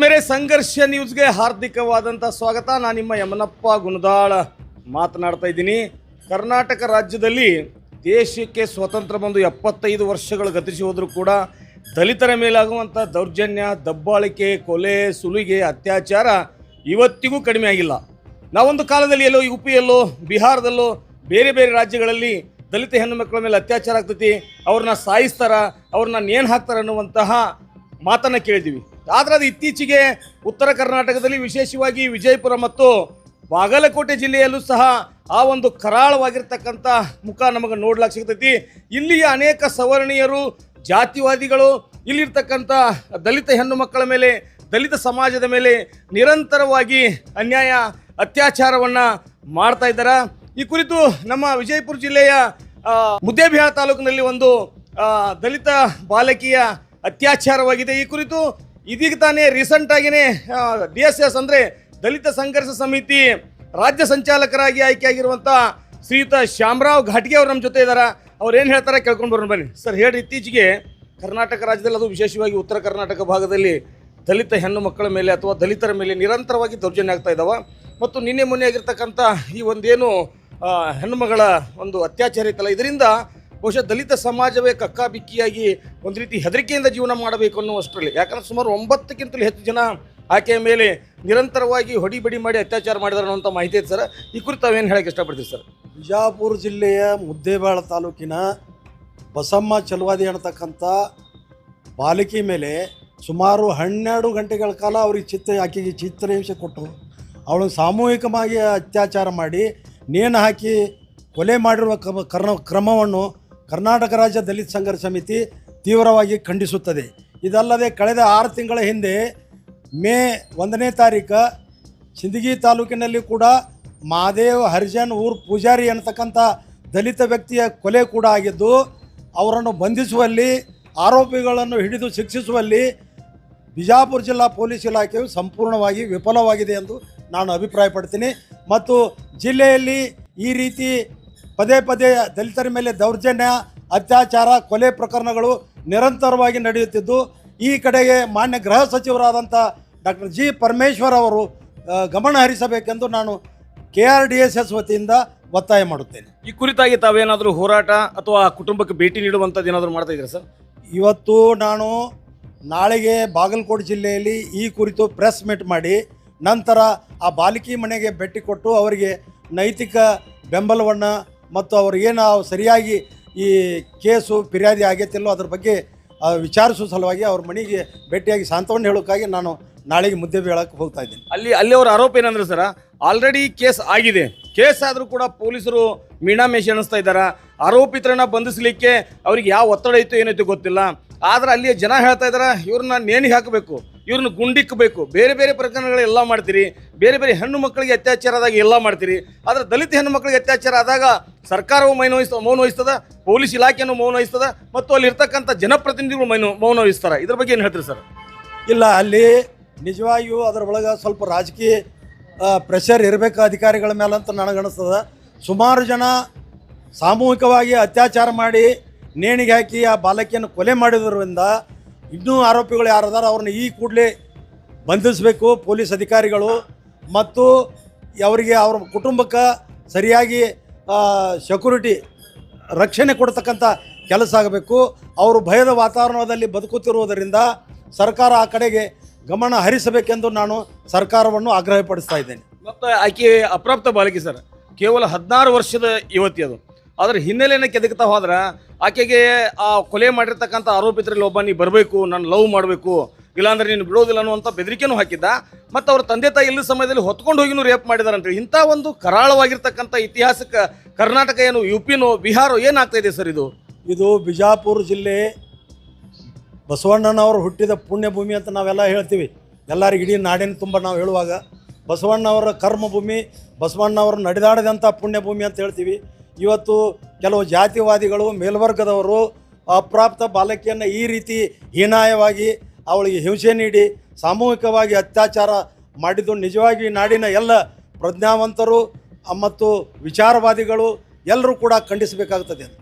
ಆತ್ಮೇಲೆ ಸಂಘರ್ಷ ನ್ಯೂಸ್ಗೆ ಹಾರ್ದಿಕವಾದಂಥ ಸ್ವಾಗತ. ನಾನು ನಿಮ್ಮ ಯಮನಪ್ಪ ಗುಣದಾಳ ಮಾತನಾಡ್ತಾ ಇದ್ದೀನಿ. ಕರ್ನಾಟಕ ರಾಜ್ಯದಲ್ಲಿ ದೇಶಕ್ಕೆ ಸ್ವತಂತ್ರ ಬಂದು ಎಪ್ಪತ್ತೈದು ವರ್ಷಗಳು ಗತಿಸಿ ಹೋದರೂ ಕೂಡ ದಲಿತರ ಮೇಲಾಗುವಂಥ ದೌರ್ಜನ್ಯ, ದಬ್ಬಾಳಿಕೆ, ಕೊಲೆ, ಸುಲಿಗೆ, ಅತ್ಯಾಚಾರ ಇವತ್ತಿಗೂ ಕಡಿಮೆ ಆಗಿಲ್ಲ. ನಾವೊಂದು ಕಾಲದಲ್ಲಿ ಎಲ್ಲೋ ಯು ಪಿಯಲ್ಲೋ ಬಿಹಾರದಲ್ಲೋ, ಬೇರೆ ಬೇರೆ ರಾಜ್ಯಗಳಲ್ಲಿ ದಲಿತ ಹೆಣ್ಣು ಮಕ್ಕಳ ಮೇಲೆ ಅತ್ಯಾಚಾರ ಆಗ್ತೈತಿ. ಅವ್ರನ್ನ ಸಾಯಿಸ್ತಾರ, ಅವ್ರನ್ನ ನೇಣು ಹಾಕ್ತಾರೆ ಅನ್ನುವಂತಹ ಮಾತನ್ನ ಕೇಳಿದ್ದೀವಿ. ಆದ್ರೆ ಅದು ಇತ್ತೀಚೆಗೆ ಉತ್ತರ ಕರ್ನಾಟಕದಲ್ಲಿ ವಿಶೇಷವಾಗಿ ವಿಜಯಪುರ ಮತ್ತು ಬಾಗಲಕೋಟೆ ಜಿಲ್ಲೆಯಲ್ಲೂ ಸಹ ಆ ಒಂದು ಕರಾಳವಾಗಿರ್ತಕ್ಕಂಥ ಮುಖ ನಮಗೆ ನೋಡ್ಲಾಕ್ ಸಿಗ್ತೈತಿ. ಇಲ್ಲಿಯ ಅನೇಕ ಸವರ್ಣೀಯರು, ಜಾತಿವಾದಿಗಳು, ಇಲ್ಲಿರ್ತಕ್ಕಂಥ ದಲಿತ ಹೆಣ್ಣು ಮಕ್ಕಳ ಮೇಲೆ, ದಲಿತ ಸಮಾಜದ ಮೇಲೆ ನಿರಂತರವಾಗಿ ಅನ್ಯಾಯ, ಅತ್ಯಾಚಾರವನ್ನು ಮಾಡ್ತಾ ಇದ್ದಾರೆ. ಈ ಕುರಿತು ನಮ್ಮ ವಿಜಯಪುರ ಜಿಲ್ಲೆಯ ಮುದ್ದೇಬಿಹಾಳ ತಾಲೂಕಿನಲ್ಲಿ ಒಂದು ದಲಿತ ಬಾಲಕಿಯ ಅತ್ಯಾಚಾರವಾಗಿದೆ. ಈ ಕುರಿತು ಇದೀಗ ತಾನೇ ಆಗಿನೇ ಡಿ ಎಸ್ ಎಸ್ ಅಂದರೆ ದಲಿತ ಸಂಘರ್ಷ ಸಮಿತಿ ರಾಜ್ಯ ಸಂಚಾಲಕರಾಗಿ ಆಯ್ಕೆಯಾಗಿರುವಂಥ ಶ್ರೀಯುತ ಶ್ಯಾಮರಾವ್ ಘಾಟ್ಗೆ ಅವ್ರು ನಮ್ಮ ಜೊತೆ ಇದ್ದಾರೆ ಅವ್ರು ಏನು ಹೇಳ್ತಾರೆ ಕೇಳ್ಕೊಂಡು ಬರೋಣ ಬನ್ನಿ. ಸರ್ ಹೇಳಿ ಇತ್ತೀಚೆಗೆ ಕರ್ನಾಟಕ ರಾಜ್ಯದಲ್ಲಿ ಅದು ವಿಶೇಷವಾಗಿ ಉತ್ತರ ಕರ್ನಾಟಕ ಭಾಗದಲ್ಲಿ ದಲಿತ ಹೆಣ್ಣು ಮಕ್ಕಳ ಮೇಲೆ ಅಥವಾ ದಲಿತರ ಮೇಲೆ ನಿರಂತರವಾಗಿ ದೌರ್ಜನ್ಯ ಆಗ್ತಾ ಇದ್ದಾವೆ ಮತ್ತು ನಿನ್ನೆ ಮೊನ್ನೆ ಆಗಿರ್ತಕ್ಕಂಥ ಈ ಒಂದೇನು ಹೆಣ್ಣುಮಗಳ ಒಂದು ಅತ್ಯಾಚಾರ ಇತ್ತಲ್ಲ ಇದರಿಂದ ಬಹುಶಃ ದಲಿತ ಸಮಾಜವೇ ಕಕ್ಕಾಬಿಕ್ಕಿಯಾಗಿ ಒಂದು ರೀತಿ ಹೆದರಿಕೆಯಿಂದ ಜೀವನ ಮಾಡಬೇಕು ಅನ್ನುವಷ್ಟರಲ್ಲಿ. ಯಾಕಂದ್ರೆ ಸುಮಾರು ಒಂಬತ್ತಕ್ಕಿಂತಲೂ ಹೆಚ್ಚು ಜನ ಆಕೆಯ ಮೇಲೆ ನಿರಂತರವಾಗಿ ಹೊಡಿಬಡಿ ಮಾಡಿ ಅತ್ಯಾಚಾರ ಮಾಡಿದಾರೆ ಅನ್ನೋಂಥ ಮಾಹಿತಿ ಐತೆ ಸರ್. ಈ ಕುರಿತು ತಾವೇನು ಹೇಳಕ್ಕೆ ಇಷ್ಟಪಡ್ತೀವಿ ಸರ್? ಬಿಜಾಪುರ ಜಿಲ್ಲೆಯ ಮುದ್ದೇಬಾಳ ತಾಲೂಕಿನ ಬಸಮ್ಮ ಚಲವಾದಿ ಅನ್ನತಕ್ಕಂಥ ಬಾಲಕಿ ಮೇಲೆ ಸುಮಾರು ಹನ್ನೆರಡು ಗಂಟೆಗಳ ಕಾಲ ಅವ್ರಿಗೆ ಚಿತ್ರ ಆಕೆಗೆ ಚಿತ್ರಹಿಂಸೆ ಕೊಟ್ಟು ಅವಳು ಸಾಮೂಹಿಕವಾಗಿ ಅತ್ಯಾಚಾರ ಮಾಡಿ ನೇಣು ಹಾಕಿ ಕೊಲೆ ಮಾಡಿರುವ ಕ್ರಮ ಕ್ರಮವನ್ನು ಕರ್ನಾಟಕ ರಾಜ್ಯ ದಲಿತ ಸಂಘರ್ಷ ಸಮಿತಿ ತೀವ್ರವಾಗಿ ಖಂಡಿಸುತ್ತದೆ. ಇದಲ್ಲದೆ ಕಳೆದ ಆರು ತಿಂಗಳ ಹಿಂದೆ ಮೇ ಒಂದನೇ ತಾರೀಕು ಸಿಂದಗಿ ತಾಲೂಕಿನಲ್ಲಿ ಕೂಡ ಮಹಾದೇವ್ ಹರಿಜನ್ ಊರ್ ಪೂಜಾರಿ ಅನ್ನತಕ್ಕಂಥ ದಲಿತ ವ್ಯಕ್ತಿಯ ಕೊಲೆ ಕೂಡ ಆಗಿದ್ದು, ಅವರನ್ನು ಬಂಧಿಸುವಲ್ಲಿ, ಆರೋಪಿಗಳನ್ನು ಹಿಡಿದು ಶಿಕ್ಷಿಸುವಲ್ಲಿ ಬಿಜಾಪುರ ಜಿಲ್ಲಾ ಪೊಲೀಸ್ ಇಲಾಖೆಯು ಸಂಪೂರ್ಣವಾಗಿ ವಿಫಲವಾಗಿದೆ ಎಂದು ನಾನು ಅಭಿಪ್ರಾಯಪಡ್ತೀನಿ. ಮತ್ತು ಜಿಲ್ಲೆಯಲ್ಲಿ ಈ ರೀತಿ ಪದೇ ಪದೇ ದಲಿತರ ಮೇಲೆ ದೌರ್ಜನ್ಯ ಅತ್ಯಾಚಾರ ಕೊಲೆ ಪ್ರಕರಣಗಳು ನಿರಂತರವಾಗಿ ನಡೆಯುತ್ತಿದ್ದು ಈ ಕಡೆಗೆ ಮಾನ್ಯ ಗೃಹ ಸಚಿವರಾದಂಥ ಡಾಕ್ಟರ್ ಜಿ ಪರಮೇಶ್ವರ್ ಅವರು ಗಮನ ಹರಿಸಬೇಕೆಂದು ನಾನು K R D S S ವತಿಯಿಂದ ಒತ್ತಾಯ ಮಾಡುತ್ತೇನೆ. ಈ ಕುರಿತಾಗಿ ತಾವೇನಾದರೂ ಹೋರಾಟ ಅಥವಾ ಕುಟುಂಬಕ್ಕೆ ಭೇಟಿ ನೀಡುವಂಥದ್ದು ಏನಾದರೂ ಮಾಡ್ತಾ ಇದ್ದೀರಾ ಸರ್? ಇವತ್ತು ನಾನು ನಾಳೆಗೆ ಬಾಗಲಕೋಟೆ ಜಿಲ್ಲೆಯಲ್ಲಿ ಈ ಕುರಿತು ಪ್ರೆಸ್ ಮೀಟ್ ಮಾಡಿ ನಂತರ ಆ ಬಾಲಕಿ ಮನೆಗೆ ಭೇಟಿ ಕೊಟ್ಟು ಅವರಿಗೆ ನೈತಿಕ ಬೆಂಬಲವನ್ನು ಮತ್ತು ಅವರು ಏನು ಸರಿಯಾಗಿ ಈ ಕೇಸು ಫಿರ್ಯಾದಿ ಆಗೈತಿಲ್ಲೋ ಅದ್ರ ಬಗ್ಗೆ ವಿಚಾರಿಸುವ ಸಲುವಾಗಿ ಅವ್ರ ಮನೆಗೆ ಭೇಟಿಯಾಗಿ ಸಾಂತ್ವನ ಹೇಳೋಕ್ಕಾಗಿ ನಾನು ನಾಳೆಗೆ ಮುದ್ದೆ ಬೀಳಕ್ಕೆ ಹೋಗ್ತಾ ಇದ್ದೀನಿ. ಅಲ್ಲಿ ಅಲ್ಲಿ ಅವ್ರ ಆರೋಪ ಏನಂದ್ರೆ ಸರ ಆಲ್ರೆಡಿ ಕೇಸ್ ಆಗಿದೆ. ಕೇಸ್ ಆದರೂ ಕೂಡ ಪೊಲೀಸರು ಮೀನಾ ಮೇಷಿ ಅನ್ನಿಸ್ತಾ ಇದ್ದಾರೆ? ಆರೋಪಿತರನ್ನ ಬಂಧಿಸಲಿಕ್ಕೆ ಅವ್ರಿಗೆ ಯಾವ ಒತ್ತಡ ಇತ್ತು, ಏನೈತೆ ಗೊತ್ತಿಲ್ಲ. ಆದ್ರೆ ಅಲ್ಲಿ ಜನ ಹೇಳ್ತಾ ಇದ್ದಾರೆ, ಇವ್ರನ್ನ ನೇಣಿಗೆ ಹಾಕಬೇಕು. ಇವ್ರನ್ನ ಗುಂಡಿಕ್ಕಬೇಕು. ಬೇರೆ ಬೇರೆ ಪ್ರಕರಣಗಳೆಲ್ಲ ಮಾಡ್ತೀರಿ. ಬೇರೆ ಬೇರೆ ಹೆಣ್ಣು ಮಕ್ಕಳಿಗೆ ಅತ್ಯಾಚಾರ ಆದಾಗ ಎಲ್ಲ ಮಾಡ್ತೀರಿ. ಆದರೆ ದಲಿತ ಹೆಣ್ಣು ಮಕ್ಕಳಿಗೆ ಅತ್ಯಾಚಾರ ಆದಾಗ ಸರ್ಕಾರವು ಮೈನ ವಹಿಸ್ತ, ಮೌನ ವಹಿಸ್ತದ, ಪೊಲೀಸ್ ಇಲಾಖೆಯನ್ನು ಮೌನ ವಹಿಸ್ತದ, ಮತ್ತು ಅಲ್ಲಿ ಇರ್ತಕ್ಕಂಥ ಜನಪ್ರತಿನಿಧಿಗಳು ಮೌನ ಮೌನ ವಹಿಸ್ತಾರೆ. ಇದ್ರ ಬಗ್ಗೆ ಏನು ಹೇಳ್ತೀರಿ ಸರ್? ಇಲ್ಲ, ಅಲ್ಲಿ ನಿಜವಾಗಿಯೂ ಅದರ ಒಳಗೆ ಸ್ವಲ್ಪ ರಾಜಕೀಯ ಪ್ರೆಷರ್ ಇರಬೇಕು ಅಧಿಕಾರಿಗಳ ಮೇಲೆ ಅಂತ ನನಗನ್ನಿಸ್ತದೆ ಸುಮಾರು ಜನ ಸಾಮೂಹಿಕವಾಗಿ ಅತ್ಯಾಚಾರ ಮಾಡಿ, ನೇಣಿಗೆ ಹಾಕಿ ಆ ಬಾಲಕಿಯನ್ನು ಕೊಲೆ ಮಾಡಿದ್ರಿಂದ ಇನ್ನೂ ಆರೋಪಿಗಳು ಯಾರದಾರ ಅವ್ರನ್ನ ಈ ಕೂಡಲೇ ಬಂಧಿಸಬೇಕು ಪೊಲೀಸ್ ಅಧಿಕಾರಿಗಳು ಮತ್ತು ಅವರಿಗೆ ಅವ್ರ ಕುಟುಂಬಕ್ಕೆ ಸರಿಯಾಗಿ ಸೆಕ್ಯೂರಿಟಿ ರಕ್ಷಣೆ ಕೊಡ್ತಕ್ಕಂಥ ಕೆಲಸ ಆಗಬೇಕು. ಅವರು ಭಯದ ವಾತಾವರಣದಲ್ಲಿ ಬದುಕುತ್ತಿರುವುದರಿಂದ ಸರ್ಕಾರ ಆ ಕಡೆಗೆ ಗಮನ ಹರಿಸಬೇಕೆಂದು ನಾನು ಸರ್ಕಾರವನ್ನು ಆಗ್ರಹಪಡಿಸ್ತಾ ಇದ್ದೇನೆ. ಮತ್ತು ಆಕೆ ಅಪ್ರಾಪ್ತ ಬಾಲಕಿ ಸರ್. ಕೇವಲ ಹದಿನಾರು ವರ್ಷದ ಯುವತಿ ಅದು. ಅದ್ರ ಹಿನ್ನೆಲೆಯನ್ನು ಕೆದಕ್ತಾ ಹೋದ್ರೆ ಆಕೆಗೆ ಆ ಕೊಲೆ ಮಾಡಿರ್ತಕ್ಕಂಥ ಆರೋಪಿತರಲ್ಲಿ ಒಬ್ಬ, ನೀ ಬರಬೇಕು, ನಾನು ಲವ್ ಮಾಡಬೇಕು, ಇಲ್ಲಾಂದ್ರೆ ನೀನು ಬಿಡೋದಿಲ್ಲ ಅನ್ನುವಂಥ ಬೆದರಿಕೆನೂ ಹಾಕಿದ್ದ. ಮತ್ತು ಅವ್ರ ತಂದೆ ತಾಯಿ ಎಲ್ಲ ಸಮಯದಲ್ಲಿ ಹೊತ್ಕೊಂಡು ಹೋಗಿನೂ ರೇಪ್ ಮಾಡಿದಾರಂತೇಳಿ ಇಂಥ ಒಂದು ಕರಾಳವಾಗಿರ್ತಕ್ಕಂಥ ಇತಿಹಾಸಕ್ಕೆ ಕರ್ನಾಟಕ ಏನು ಯು ಪಿನೋ ಬಿಹಾರೋ ಏನಾಗ್ತಾ ಇದೆ ಸರ್ ಇದು? ಇದು ಬಿಜಾಪುರ ಜಿಲ್ಲೆ ಬಸವಣ್ಣನವರು ಹುಟ್ಟಿದ ಪುಣ್ಯಭೂಮಿ ಅಂತ ನಾವೆಲ್ಲ ಹೇಳ್ತೀವಿ. ಎಲ್ಲರಿಗೆ ಇಡೀ ನಾಡಿನ ತುಂಬ ನಾವು ಹೇಳುವಾಗ ಬಸವಣ್ಣವರ ಕರ್ಮಭೂಮಿ, ಬಸವಣ್ಣವರು ನಡೆದಾಡಿದಂಥ ಪುಣ್ಯಭೂಮಿ ಅಂತ ಹೇಳ್ತೀವಿ. ಇವತ್ತು ಕೆಲವು ಜಾತಿವಾದಿಗಳು, ಮೇಲ್ವರ್ಗದವರು ಅಪ್ರಾಪ್ತ ಬಾಲಕಿಯನ್ನು ಈ ರೀತಿ ಹೀನಾಯವಾಗಿ ಅವಳಿಗೆ ಹಿಂಸೆ ನೀಡಿ ಸಾಮೂಹಿಕವಾಗಿ ಅತ್ಯಾಚಾರ ಮಾಡಿದ್ದು ನಿಜವಾಗಿ ನಾಡಿನ ಎಲ್ಲ ಪ್ರಜ್ಞಾವಂತರು ಮತ್ತು ವಿಚಾರವಾದಿಗಳು ಎಲ್ಲರೂ ಕೂಡ ಖಂಡಿಸಬೇಕಾಗ್ತದೆ